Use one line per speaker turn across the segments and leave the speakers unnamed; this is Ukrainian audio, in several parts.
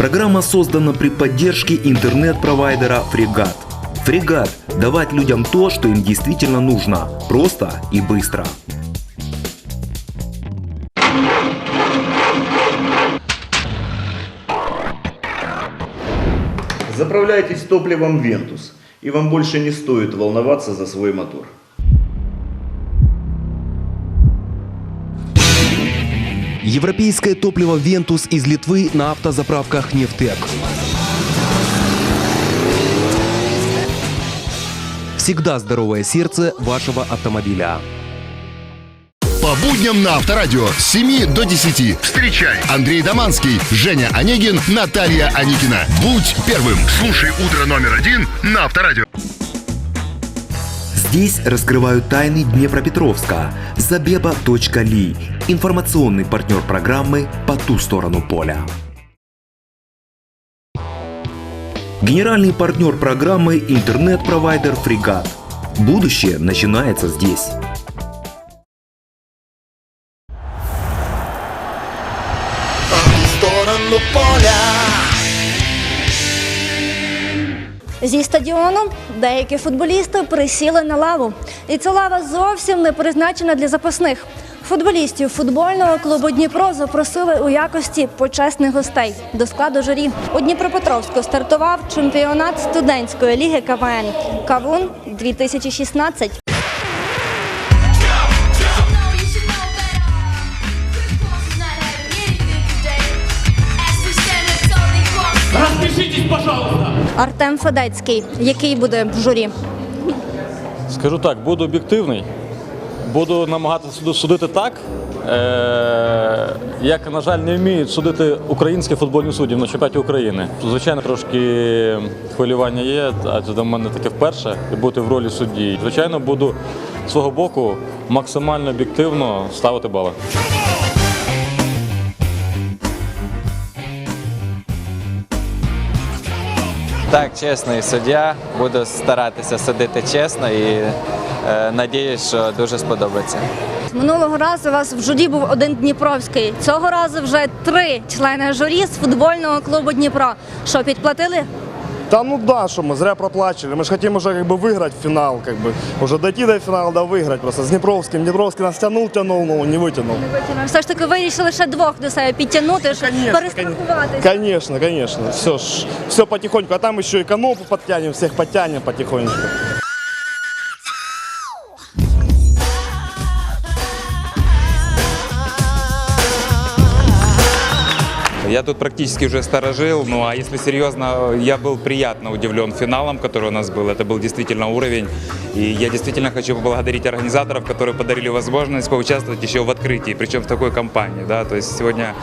Программа создана при поддержке интернет-провайдера «Фрегат». «Фрегат» – давать людям то, что им действительно нужно, просто и быстро.
Заправляйтесь топливом «Вентус», и вам больше не стоит волноваться за свой мотор.
Европейское топливо «Вентус» из Литвы на автозаправках «Нефтек». Всегда здоровое сердце вашего автомобиля.
По будням на Авторадио с 7 до 10. Встречай Андрей Доманский, Женя Онегин, Наталья Аникина. Будь первым. Слушай «Утро номер один» на Авторадио.
Здесь раскрывают тайны Днепропетровска. Забеба.ли. Информационный партнер программы «По ту сторону поля». Генеральный партнер программы интернет-провайдер «Фрегат». Будущее начинается здесь.
поля.
Зі стадіону деякі футболісти присіли на лаву, і ця лава зовсім не призначена для запасних. Футболістів футбольного клубу Дніпро запросили у якості почесних гостей до складу журі. У Дніпропетровську стартував чемпіонат студентської ліги КВН Кавун 2016. Артем Федецький, який буде в журі.
Скажу так, буду об'єктивний. Буду намагатися судити так, е- як, на жаль, не вміють судити українські футбольні судді на чемпіонаті України. Звичайно, трошки хвилювання є, адже до мене таке вперше і бути в ролі судді. Звичайно, буду з свого боку максимально об'єктивно ставити бали.
Так, чесний суддя. Буду старатися судити чесно і е, надіюсь, що дуже сподобається.
Минулого разу у вас в журі був один Дніпровський. Цього разу вже три члени журі з футбольного клубу Дніпро. Що підплатили?
Да ну да, что мы зря проплачивали. Мы же хотим уже как бы выиграть финал, как бы. Уже дойти до финала, да выиграть просто. С Днепровским. Днепровский нас тянул, тянул, но не вытянул.
Все ж таки вирішили ще двох до себе підтягнути, щоб перестрахуватися.
Конечно, конечно. Все, ж, все потихоньку. А там еще и Конопу подтянем, всех подтянем потихонечку.
Я тут практически уже сторожил, ну а если серьезно, я был приятно удивлен финалом, который у нас был. Это был действительно уровень. И я действительно хочу поблагодарить организаторов, которые подарили возможность поучаствовать еще в открытии, причем в такой компании. Да? То есть сегодня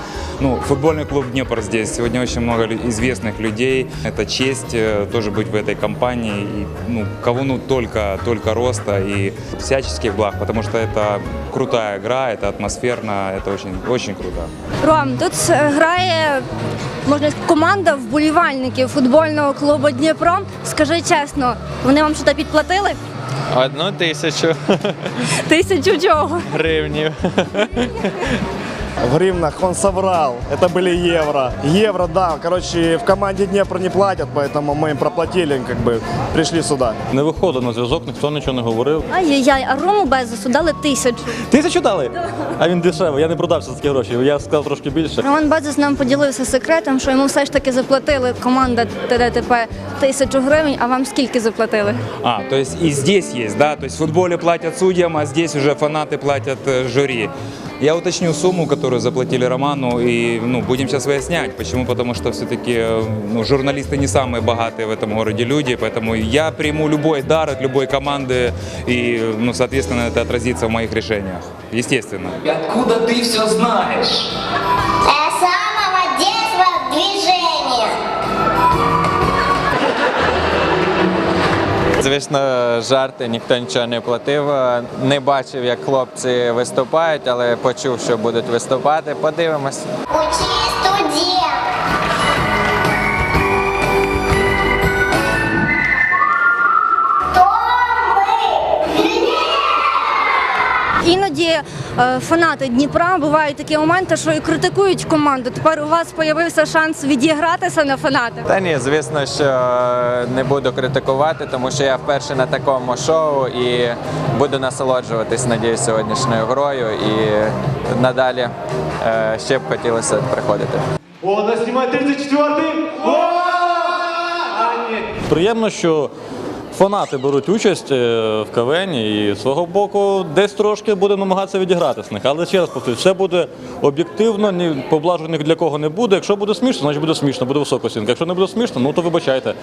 ну, футбольный клуб Днепр здесь, сегодня очень много известных людей. Это честь э, тоже быть в этой компании. И, ну, кого ну только, только роста и всяческих благ, потому что это крутая игра, это атмосферно, это очень, очень круто.
Ром, тут е, можна сказати, команда вболівальників футбольного клубу Дніпро. Скажи чесно, вони вам щось підплатили?
Одну тисячу
Тисячу чого?
гривнів
В гривнах он соврал. Это были евро. Евро, да. Короче, в команде Днепр не платят, поэтому мы им проплатили, как бы пришли сюда.
Не виходив на зв'язок, ніхто нічого не говорив.
Ай-яй-яй, а Рому Безосу дали тисячу.
Тисячу дали? А він дешевий, я не продався за такі гроші, я сказав трошки більше.
Роман Безос нам поділився секретом, що йому все ж таки заплатили команда ТДТП тисячу гривень, а вам скільки заплатили?
А, то есть и здесь есть, да, то есть в футболе платят судьям, а здесь уже фанаты платят э, жюри. Я уточню сумму, которую заплатили Роману, и ну, будем сейчас выяснять. Почему? Потому что все-таки ну, журналисты не самые богатые в этом городе люди, поэтому я приму любой дар от любой команды, и, ну, соответственно, это отразится в моих решениях. Естественно.
Откуда ты все знаешь?
Звісно, жарти, ніхто нічого не платив. Не бачив, як хлопці виступають, але почув, що будуть виступати. Подивимось.
Фанати Дніпра. Бувають такі моменти, що і критикують команду. Тепер у вас з'явився шанс відігратися на фанатах.
Та ні, звісно, що е, не буду критикувати, тому що я вперше на такому шоу і буду насолоджуватись, надіюсь, сьогоднішньою грою. І надалі е, ще б хотілося приходити.
О, нас снимает 34-й!
Приємно, що фанати беруть участь е, в КВН і свого боку десь трошки буде намагатися відіграти з них. Але ще раз повторюю, все буде об'єктивно, ні поблажу для кого не буде. Якщо буде смішно, значить буде смішно, буде висока оцінка. Якщо не буде смішно, ну то вибачайте.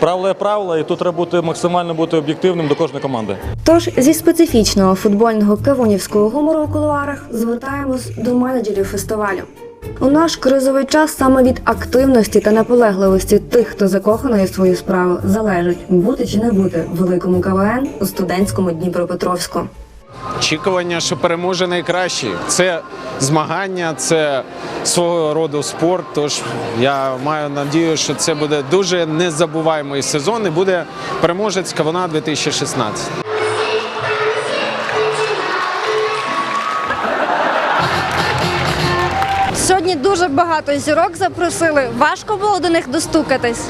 Правила є правила, і тут треба бути максимально бути об'єктивним до кожної команди.
Тож зі специфічного футбольного кавунівського гумору у кулуарах звертаємось до менеджерів фестивалю. У наш кризовий час саме від активності та наполегливості тих, хто закоханий у свою справу, залежить бути чи не бути в великому КВН у студентському Дніпропетровську.
Очікування, що переможе найкращий. Це змагання, це свого роду спорт. Тож я маю надію, що це буде дуже незабуваємий сезон і буде переможець Кавуна 2016.
Багато зірок запросили. Важко було до них достукатись.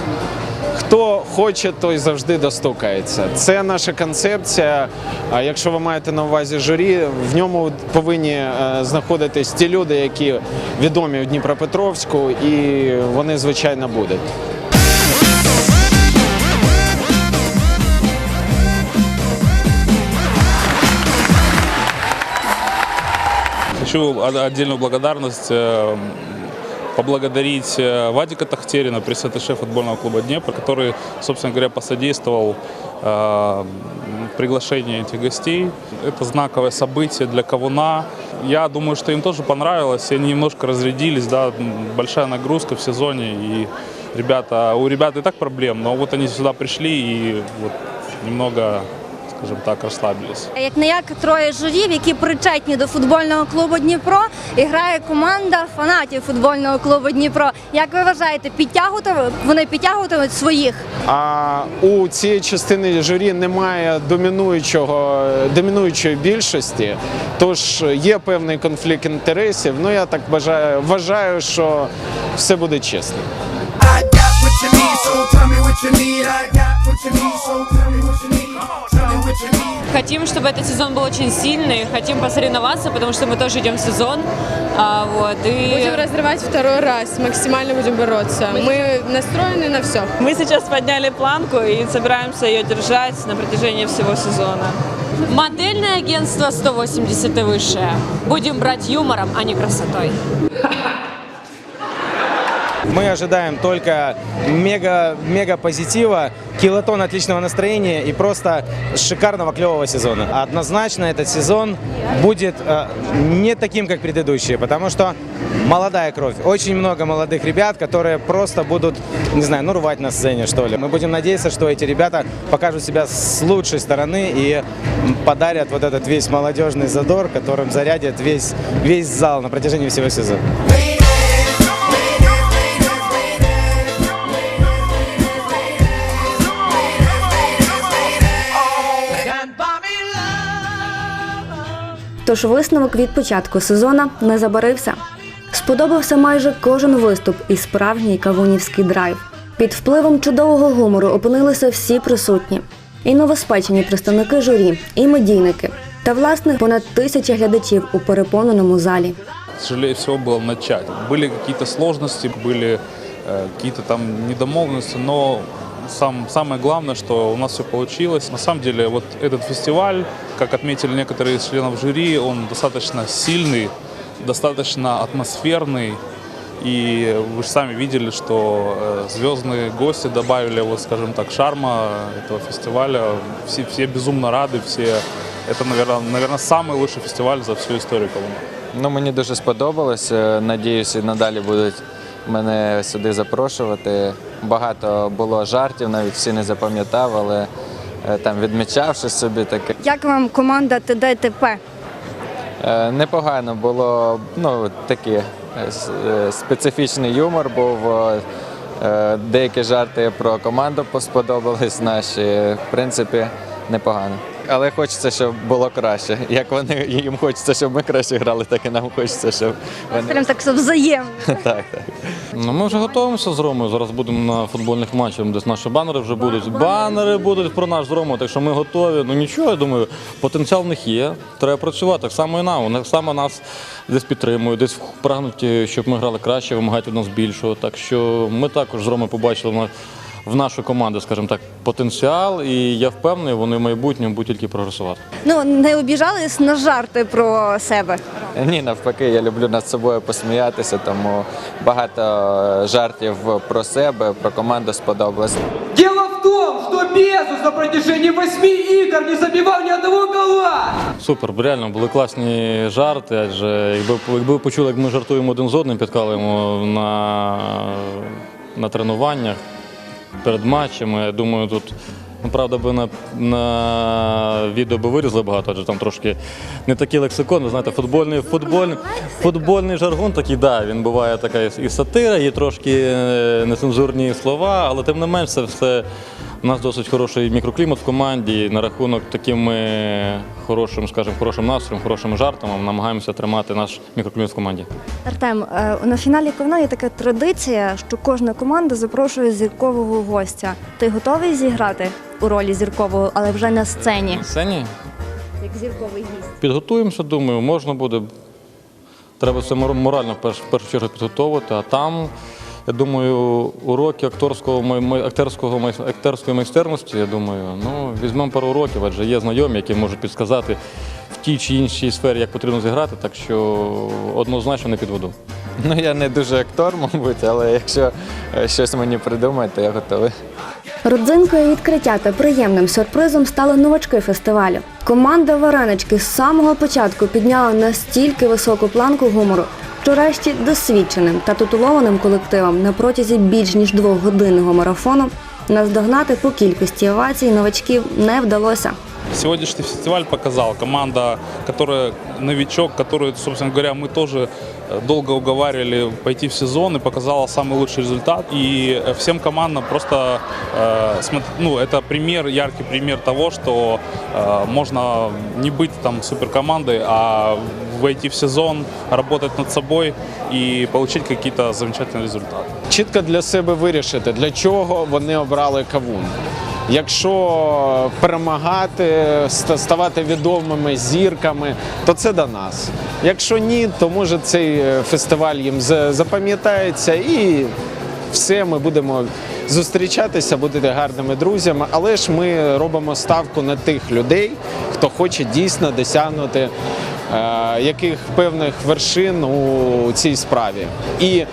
Хто хоче, той завжди достукається. Це наша концепція. А якщо ви маєте на увазі журі, в ньому повинні е, знаходитись ті люди, які відомі у Дніпропетровську, і вони звичайно будуть.
Хочу отдельную благодарность э, поблагодарить э, Вадика Тахтерина, пресс-атташе футбольного клуба Днепр, который, собственно говоря, посодействовал э, приглашению этих гостей. Это знаковое событие для Кавуна. Я думаю, что им тоже понравилось, и они немножко разрядились, да, м, большая нагрузка в сезоне, и ребята, у ребят и так проблем, но вот они сюда пришли и вот немного, скажем так, расслабились.
Як не як троє журів, які причетні до футбольного клубу Дніпро, і грає команда фанатів футбольного клубу Дніпро. Як ви вважаєте, підтягувати вони підтягуватимуть своїх?
А у цієї частини журі немає домінуючого домінуючої більшості, тож є певний конфлікт інтересів. Ну я так бажаю, вважаю, що все буде чесно.
You need, so tell me what you need. I got what you need, so tell me what you need. Tell me what you need.
Хотим, чтобы этот сезон был очень сильный, хотим посоревноваться, потому что мы тоже идем в сезон. А, вот, и...
Будем разрывать второй раз, максимально будем бороться. Мы настроены на все.
Мы сейчас подняли планку и собираемся ее держать на протяжении всего сезона. Модельное агентство 180 и выше. Будем брать юмором, а не красотой.
Мы ожидаем только мега, мега позитива, килотон отличного настроения и просто шикарного клевого сезона. Однозначно этот сезон будет э, не таким, как предыдущие, потому что молодая кровь. Очень много молодых ребят, которые просто будут, не знаю, ну рвать на сцене, что ли. Мы будем надеяться, что эти ребята покажут себя с лучшей стороны и подарят вот этот весь молодежный задор, которым зарядят весь, весь зал на протяжении всего сезона.
Тож висновок від початку сезону не забарився. Сподобався майже кожен виступ і справжній кавунівський драйв. Під впливом чудового гумору опинилися всі присутні: і новоспечені представники журі, і медійники, та власне понад тисяча глядачів у переповненому залі.
тяжелее всего было начать. Были какие-то сложности, были э, какие-то там недомовленности, но сам, самое главное, что у нас все получилось. На самом деле, вот этот фестиваль, как отметили некоторые из членов жюри, он достаточно сильный, достаточно атмосферный. И вы же сами видели, что э, звездные гости добавили, вот, скажем так, шарма этого фестиваля. Все, все безумно рады, все. Это, наверное, наверное, самый лучший фестиваль за всю историю Колуна.
Ну, мені дуже сподобалось. Е, Надіюсь, і надалі будуть мене сюди запрошувати. Багато було жартів, навіть всі не запам'ятав, але е, там відмічавши собі таке.
Як вам команда ТДТП?
Е, Непогано було, ну такий е, специфічний юмор був. Деякі жарти про команду сподобались наші. В принципі, непогано. Але хочеться, щоб було краще. Як вони їм хочеться, щоб ми краще грали, так і нам хочеться, щоб вони
Прям так все взаємно.
так, так.
Ну, ми вже готуємося з Ромою. Зараз будемо на футбольних матчах, десь наші банери вже будуть. Банери будуть про наш з Ромою, так що ми готові. Ну нічого, я думаю, потенціал в них є. Треба працювати. Так само і нам. Вони само нас десь підтримують, десь прагнуть, е, щоб ми грали краще, вимагають від нас більшого. Так що ми також з Ромою побачили в нашу команду, скажімо так, потенціал, і я впевнений, вони в майбутньому будуть тільки прогресувати.
Ну, не обіжались на жарти про себе.
Ні, навпаки, я люблю над собою посміятися, тому багато жартів про себе, про команду сподобалось.
Дело в том, что Безус на протяжении восьми игр не забивал ни одного гола.
Супер, реально були класні жарти, адже якби, якби ви почули, як ми жартуємо один з одним, підкалуємо на, на тренуваннях перед матчами. Я думаю, тут ну, правда би на, на відео би вирізли багато, адже там трошки не такий лексикон, ви знаєте, футбольний, футбольний, футбольний жаргон такий, да, він буває така і сатира, і трошки е, нецензурні слова, але тим не менш це все. У нас досить хороший мікроклімат в команді. На рахунок таким хорошим, скажімо, хорошим настроєм, хорошими жартами намагаємося тримати наш мікроклімат в команді.
Артем, е, на фіналі ковна є така традиція, що кожна команда запрошує зіркового гостя. Ти готовий зіграти у ролі зіркового, але вже на сцені,
На сцені
як зірковий гість?
підготуємося, думаю, можна буде. Треба все мор- морально в перш- в першу чергу підготовити, а там. Я думаю, уроки акторського май- май- акторського акторської майстерності, я думаю, ну візьмемо пару уроків, адже є знайомі, які можуть підсказати в тій чи іншій сфері, як потрібно зіграти, так що однозначно не підведу.
Ну я не дуже актор, мабуть, але якщо е, щось мені придумають, то я готовий.
Родзинкою відкриття та приємним сюрпризом стали новачки фестивалю. Команда Варенички з самого початку підняла настільки високу планку гумору, що досвідченим та титулованим колективам на протязі більш ніж двохгодинного марафону наздогнати по кількості овацій новачків не вдалося.
Сегодняшний фестиваль показал команда, которая новичок, которую, собственно говоря, мы тоже э, долго уговаривали пойти в сезон и показала самый лучший результат. И э, всем командам просто, э, смотр- ну, это пример, яркий пример того, что э, можно не быть там суперкомандой, а войти в сезон, работать над собой и получить какие-то замечательные результаты.
чітко для себе вирішити, для чого вони обрали кавун. Якщо перемагати, ставати відомими зірками, то це до нас. Якщо ні, то може цей е, фестиваль їм за- запам'ятається і все, ми будемо зустрічатися, будете гарними друзями. Але ж ми робимо ставку на тих людей, хто хоче дійсно досягнути яких певних вершин у цій справі. І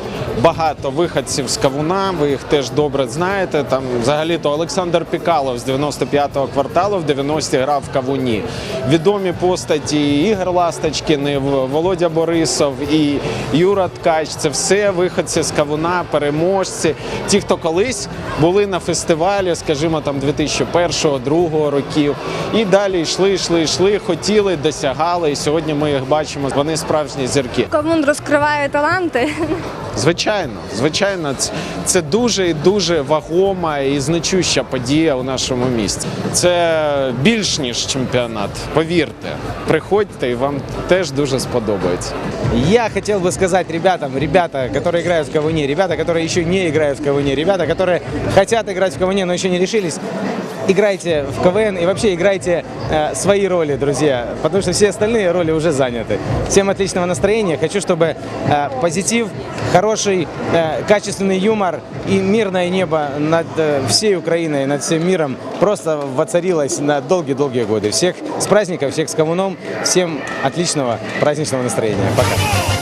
багато виходців з Кавуна, ви їх теж добре знаєте. Там взагалі-то Олександр Пікалов з 95-го кварталу в 90-ті грав в Кавуні. Відомі постаті Ігор Ласточкін, Володя Борисов і Юра Ткач. Це все виходці з Кавуна, переможці. Ті, хто колись були на фестивалі, скажімо, там 2001-2002 років. І далі йшли, йшли, йшли, хотіли, досягали. І сьогодні ми їх бачимо. Вони справжні зірки.
Ковун розкриває таланти.
Звичайно, звичайно, ц- це дуже і дуже вагома і значуща подія у нашому місті. Це більш ніж чемпіонат. Повірте, приходьте і вам теж дуже сподобається.
Я хотел бы сказать ребятам, ребята, которые играют в КВН, ребята, которые еще не играют в КВН, ребята, которые хотят играть в КВН, но еще не решились, играйте в КВН и вообще играйте э, свои роли, друзья, потому что все остальные роли уже заняты. Всем отличного настроения. Хочу, чтобы э, позитив, хороший, э, качественный юмор и мирное небо над э, всей Украиной, над всем миром просто воцарилось на долгие-долгие годы. Всех с праздником, всех с КВНом, всем отличного праздничного настроения. Пока.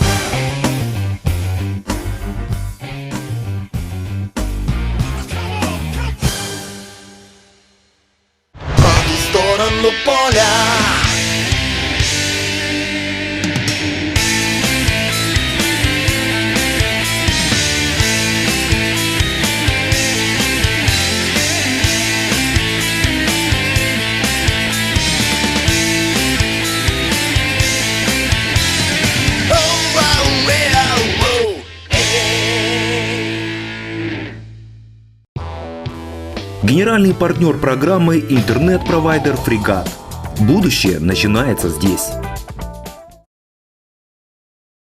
Генеральный партнер программы интернет-провайдер «Фрегат». Будущее начинается здесь.